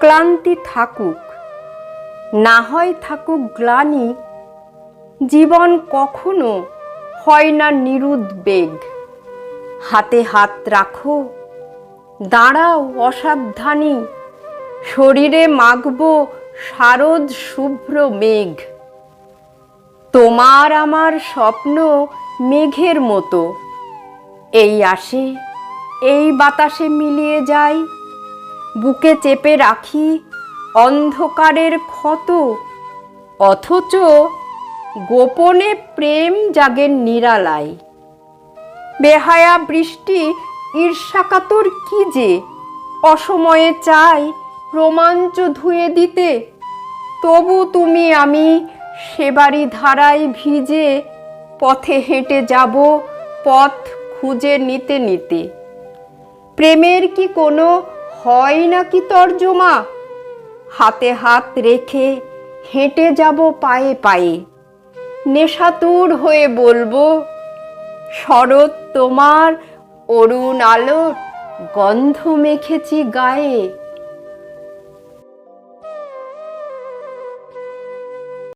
ক্লান্তি থাকুক না হয় থাকুক গ্লানি, জীবন কখনো হয় না নিরুদ্বেগ হাতে হাত রাখো, দাঁড়াও অসাবধানী, শরীরে মাগব শারদ শুভ্র মেঘ। তোমার আমার স্বপ্ন মেঘের মতো, এই আসে এই বাতাসে মিলিয়ে যায় বুকে চেপে রাখি অন্ধকারের ক্ষত। অথচ গোপনে প্রেম জাগের নিরালায়। বেহায়া বৃষ্টি ঈর্ষাকাতর কি যে? অসময়ে চাই রোমাঞ্চ ধুয়ে দিতে। তবু তুমি আমি সেবারি ধারায় ভিজে পথে হেঁটে যাব, পথ খুঁজে নিতে নিতে। প্রেমের কি কোনো হয় নাকি তর্জমা? হাতে হাত রেখে হেঁটে যাব পায়ে পায়ে। নেশাতুর হয়ে বলব, শরৎ তোমার অরুণ আলোর গন্ধ মেখেছি গায়ে।